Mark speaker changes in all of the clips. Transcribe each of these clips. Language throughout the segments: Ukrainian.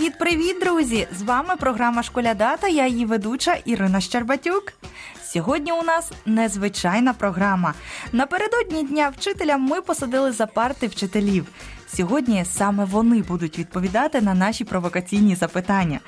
Speaker 1: Привіт-привіт, друзі! З вами програма Школяда та я її ведуча Ірина Щербатюк. Сьогодні у нас незвичайна програма. Напередодні дня вчителя ми посадили за парти вчителів. Сьогодні саме вони будуть відповідати на наші провокаційні запитання.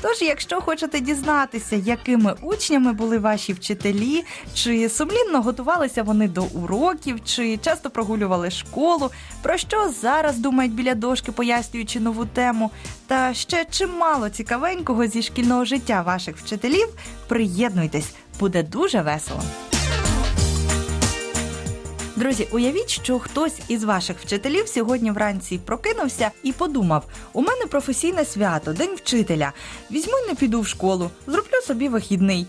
Speaker 1: Тож, якщо хочете дізнатися, якими учнями були ваші вчителі, чи сумлінно готувалися вони до уроків, чи часто прогулювали школу, про що зараз думають біля дошки, пояснюючи нову тему, та ще чимало цікавенького зі шкільного життя ваших вчителів, приєднуйтесь, буде дуже весело. Друзі, уявіть, що хтось із ваших вчителів сьогодні вранці прокинувся і подумав: у мене професійне свято, день вчителя. Візьму й не піду в школу, зроблю собі вихідний.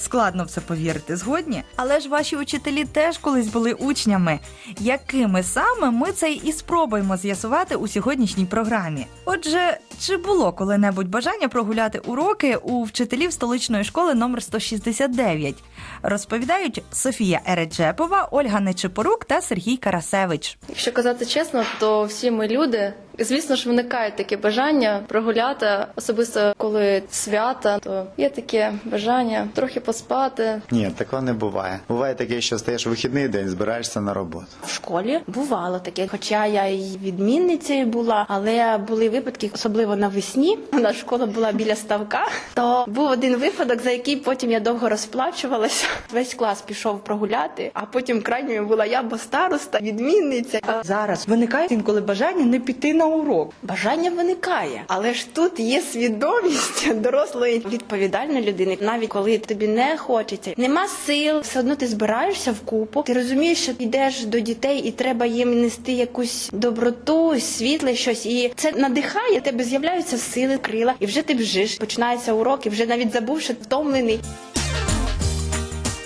Speaker 1: Складно в це повірити, згодні. Але ж ваші учителі теж колись були учнями. Якими саме ми це і спробуємо з'ясувати у сьогоднішній програмі. Отже, чи було коли-небудь бажання прогуляти уроки у вчителів столичної школи номер 169? Розповідають Софія Ереджепова, Ольга Нечипорук та Сергій Карасевич.
Speaker 2: Якщо казати чесно, то всі ми люди. Звісно ж, виникає таке бажання прогуляти, особисто коли свята, то є таке бажання трохи поспати.
Speaker 3: Ні, такого не буває. Буває таке, що стаєш вихідний день, збираєшся на роботу.
Speaker 4: В школі бувало таке, хоча я і відмінницею була, але були випадки, особливо навесні. У нас школа була біля ставка. То був один випадок, за який потім я довго розплачувалася. Весь клас пішов прогуляти, а потім крайньою була я, бо староста, відмінниця.
Speaker 5: Зараз виникає інколи бажання не піти на урок.
Speaker 4: Бажання виникає, але ж тут є свідомість дорослої відповідальної людини. Навіть коли тобі не хочеться, нема сил, все одно ти збираєшся в купу. Ти розумієш, що йдеш до дітей, і треба їм нести якусь доброту, світле щось, і це надихає. Тебе з'являються сили, крила, і вже ти бжиш. Починається урок, і вже навіть забув, що втомлений.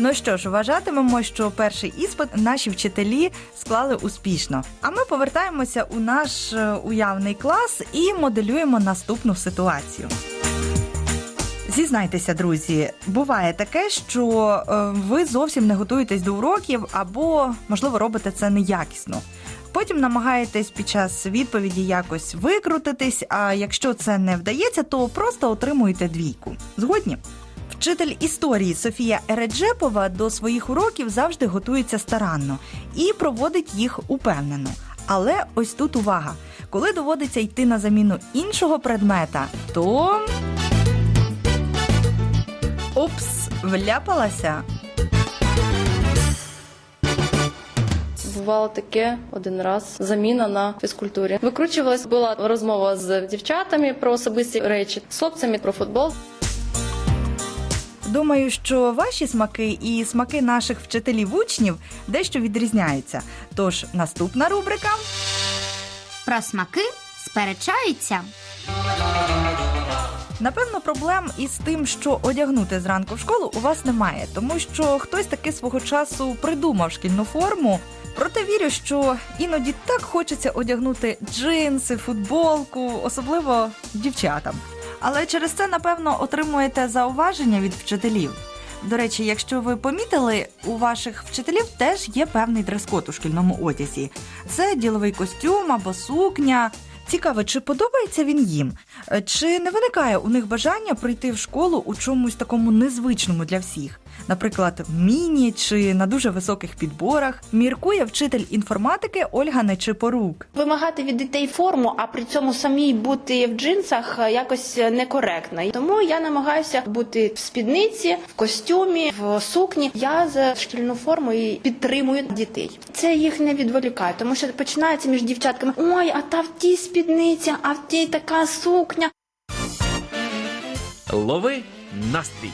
Speaker 1: Ну що ж, вважатимемо, що перший іспит наші вчителі склали успішно. А ми повертаємося у наш е, уявний клас і моделюємо наступну ситуацію. Зізнайтеся, друзі, буває таке, що е, ви зовсім не готуєтесь до уроків або, можливо, робите це неякісно. Потім намагаєтесь під час відповіді якось викрутитись, а якщо це не вдається, то просто отримуєте двійку. Згодні? Вчитель історії Софія Ереджепова до своїх уроків завжди готується старанно і проводить їх упевнено. Але ось тут увага: коли доводиться йти на заміну іншого предмета, то. Упс, вляпалася.
Speaker 2: Бувало таке один раз заміна на фізкультурі. Викручувалась, була розмова з дівчатами про особисті речі, з хлопцями про футбол.
Speaker 1: Думаю, що ваші смаки і смаки наших вчителів учнів дещо відрізняються. Тож наступна рубрика.
Speaker 6: Про смаки сперечаються.
Speaker 1: Напевно, проблем із тим, що одягнути зранку в школу, у вас немає, тому що хтось таки свого часу придумав шкільну форму. Проте вірю, що іноді так хочеться одягнути джинси, футболку, особливо дівчатам. Але через це, напевно, отримуєте зауваження від вчителів. До речі, якщо ви помітили, у ваших вчителів теж є певний дрес-код у шкільному одязі. Це діловий костюм або сукня. Цікаво, чи подобається він їм? Е, Чи не виникає у них бажання прийти в школу у чомусь такому незвичному для всіх? Наприклад, в міні чи на дуже високих підборах, міркує вчитель інформатики Ольга Нечипорук.
Speaker 4: Вимагати від дітей форму, а при цьому самій бути в джинсах е, якось некоректно. Тому я намагаюся бути в спідниці, в костюмі, в сукні. Я за шкільну форму і підтримую дітей. Це їх не відволікає, тому що починається між дівчатками: ой, а та в тій спідниця, а в тій така сукня.
Speaker 7: Лови настрій.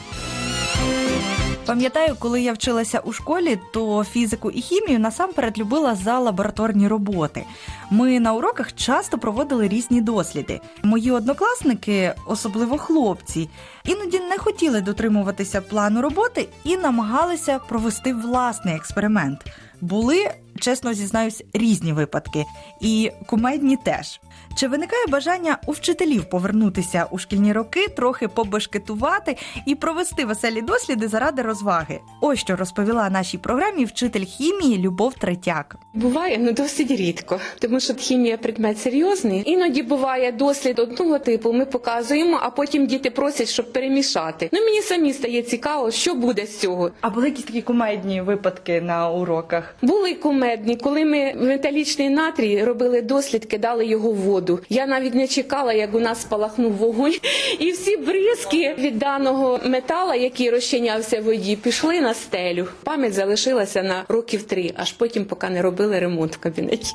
Speaker 1: Пам'ятаю, коли я вчилася у школі, то фізику і хімію насамперед любила за лабораторні роботи. Ми на уроках часто проводили різні досліди. Мої однокласники, особливо хлопці, іноді не хотіли дотримуватися плану роботи і намагалися провести власний експеримент. Були чесно зізнаюсь, різні випадки, і кумедні теж. Чи виникає бажання у вчителів повернутися у шкільні роки, трохи побешкетувати і провести веселі досліди заради розваги? Ось що розповіла нашій програмі вчитель хімії Любов Третяк.
Speaker 7: Буває ну досить рідко, тому що хімія предмет серйозний. Іноді буває дослід одного типу. Ми показуємо, а потім діти просять, щоб перемішати. Ну мені самі стає цікаво, що буде з цього.
Speaker 5: А були якісь такі кумедні випадки на уроках?
Speaker 7: Були кумедні, коли ми металічний натрій робили дослід, кидали його в воду. Я навіть не чекала, як у нас спалахнув вогонь, і всі бризки від даного метала, який розчинявся в воді, пішли на стелю. Пам'ять залишилася на років три, аж потім, поки не робили ремонт в кабінеті.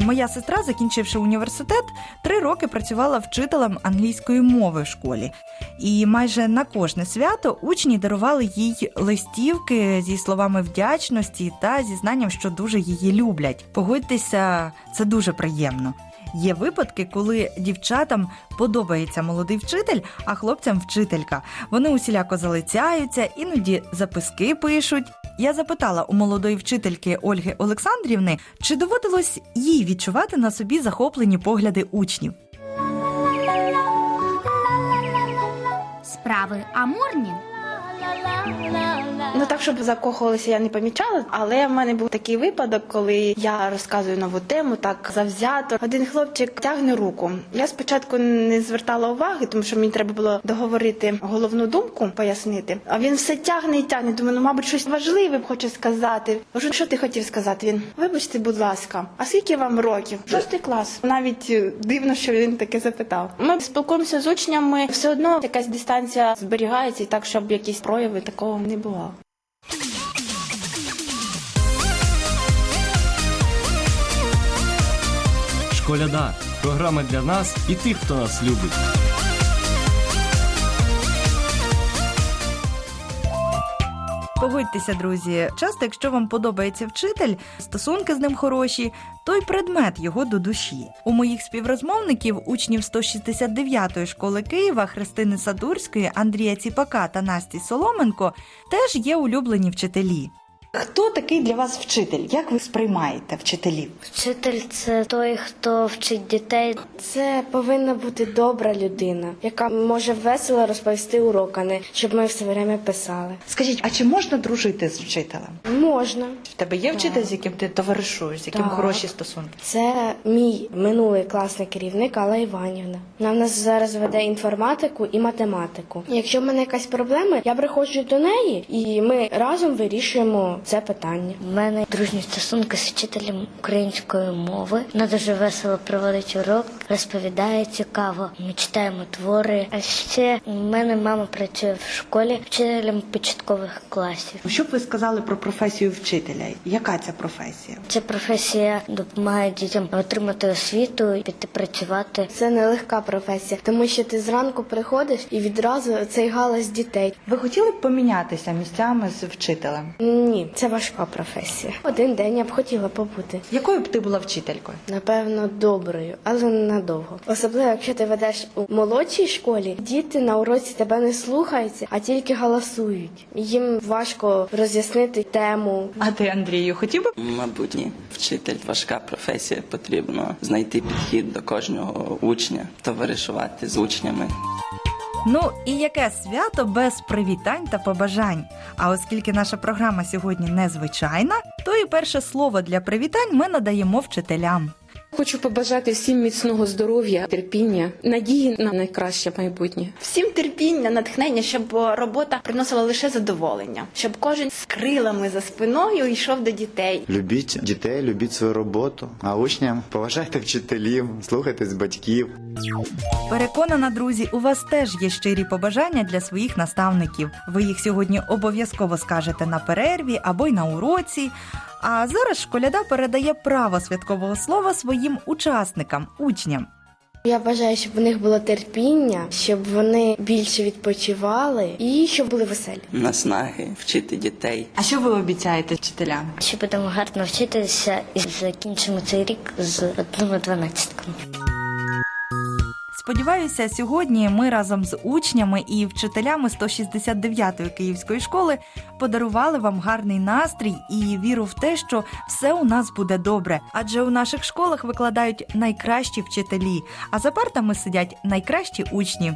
Speaker 1: Моя сестра, закінчивши університет, три роки працювала вчителем англійської мови в школі. І майже на кожне свято учні дарували їй листівки зі словами вдячності та зі знанням, що дуже її люблять. Погодьтеся, це дуже приємно. Є випадки, коли дівчатам подобається молодий вчитель, а хлопцям вчителька. Вони усіляко залицяються, іноді записки пишуть. Я запитала у молодої вчительки Ольги Олександрівни, чи доводилось їй відчувати на собі захоплені погляди учнів.
Speaker 6: Справи амурні.
Speaker 4: Ну так, щоб закохувалися, я не помічала, але в мене був такий випадок, коли я розказую нову тему, так завзято. Один хлопчик тягне руку. Я спочатку не звертала уваги, тому що мені треба було договорити головну думку, пояснити. А він все тягне і тягне. Думаю, ну мабуть, щось важливе хоче сказати. Кажу, що ти хотів сказати? Він вибачте, будь ласка, а скільки вам років? Шостий клас. Навіть е, дивно, що він таке запитав. Ми спілкуємося з учнями, все одно якась дистанція зберігається, і так, щоб якісь прояви такого не було.
Speaker 8: Школяда програма для нас і тих, хто нас любить.
Speaker 1: Погодьтеся, друзі, часто, якщо вам подобається вчитель, стосунки з ним хороші, то й предмет його до душі. У моїх співрозмовників, учнів 169-ї школи Києва Христини Садурської, Андрія Ціпака та Насті Соломенко, теж є улюблені вчителі.
Speaker 5: Хто такий для вас вчитель? Як ви сприймаєте вчителів?
Speaker 9: Вчитель це той, хто вчить дітей.
Speaker 10: Це повинна бути добра людина, яка може весело розповісти урок, а не щоб ми все время писали.
Speaker 5: Скажіть, а чи можна дружити з вчителем?
Speaker 10: Можна.
Speaker 5: В тебе є вчитель, з яким ти товаришуєш, з яким
Speaker 10: Так.
Speaker 5: хороші стосунки?
Speaker 10: Це мій минулий класний керівник Алла Іванівна. Вона в нас зараз веде інформатику і математику. Якщо в мене якась проблема, я приходжу до неї і ми разом вирішуємо це питання.
Speaker 9: У мене дружні стосунки з вчителем української мови. Вона дуже весело проводить урок, розповідає цікаво. Ми читаємо твори. А ще у мене мама працює в школі вчителем початкових класів.
Speaker 5: Що б ви сказали про професію вчителя? Яка ця професія?
Speaker 9: Ця професія допомагає дітям отримати освіту і піти працювати.
Speaker 10: Це нелегка професія, тому що ти зранку приходиш і відразу цей галас дітей.
Speaker 5: Ви хотіли б помінятися місцями з вчителем?
Speaker 10: Ні, це важка професія. Один день я б хотіла побути.
Speaker 5: Якою б ти була вчителькою?
Speaker 10: Напевно, доброю, але ненадовго. Особливо, якщо ти ведеш у молодшій школі, діти на уроці тебе не слухаються, а тільки галасують. Їм важко роз'яснити тему.
Speaker 5: А ти, Андрію, хотів би?
Speaker 11: Мабуть, ні. Вчитель важка професія. Потрібно знайти підхід до кожного учня, товаришувати з учнями.
Speaker 1: Ну і яке свято без привітань та побажань. А оскільки наша програма сьогодні незвичайна, то і перше слово для привітань ми надаємо вчителям.
Speaker 7: Хочу побажати всім міцного здоров'я, терпіння, надії на найкраще майбутнє.
Speaker 4: Всім терпіння, натхнення, щоб робота приносила лише задоволення, щоб кожен з крилами за спиною йшов до дітей.
Speaker 3: Любіть дітей, любіть свою роботу, а учням поважайте вчителів, слухайтесь батьків.
Speaker 1: Переконана, друзі, у вас теж є щирі побажання для своїх наставників. Ви їх сьогодні обов'язково скажете на перерві або й на уроці. А зараз школяда передає право святкового слова своїм учасникам, учням.
Speaker 10: Я бажаю, щоб у них було терпіння, щоб вони більше відпочивали і щоб були веселі.
Speaker 11: Наснаги, вчити дітей.
Speaker 5: А що ви обіцяєте вчителям?
Speaker 9: Що будемо гарно вчитися і закінчимо цей рік з одними дванадцятками.
Speaker 1: Сподіваюся, сьогодні ми разом з учнями і вчителями 169-ї київської школи подарували вам гарний настрій і віру в те, що все у нас буде добре. Адже у наших школах викладають найкращі вчителі, а за партами сидять найкращі учні.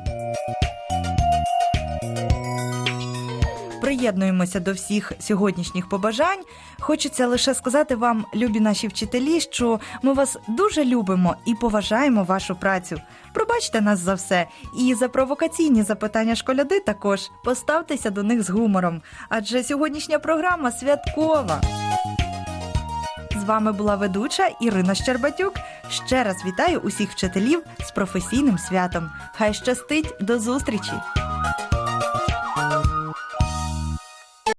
Speaker 1: Приєднуємося до всіх сьогоднішніх побажань. Хочеться лише сказати вам, любі наші вчителі, що ми вас дуже любимо і поважаємо вашу працю. Пробачте нас за все, і за провокаційні запитання школяди також поставтеся до них з гумором, адже сьогоднішня програма святкова. З вами була ведуча Ірина Щербатюк. Ще раз вітаю усіх вчителів з професійним святом. Хай щастить до зустрічі!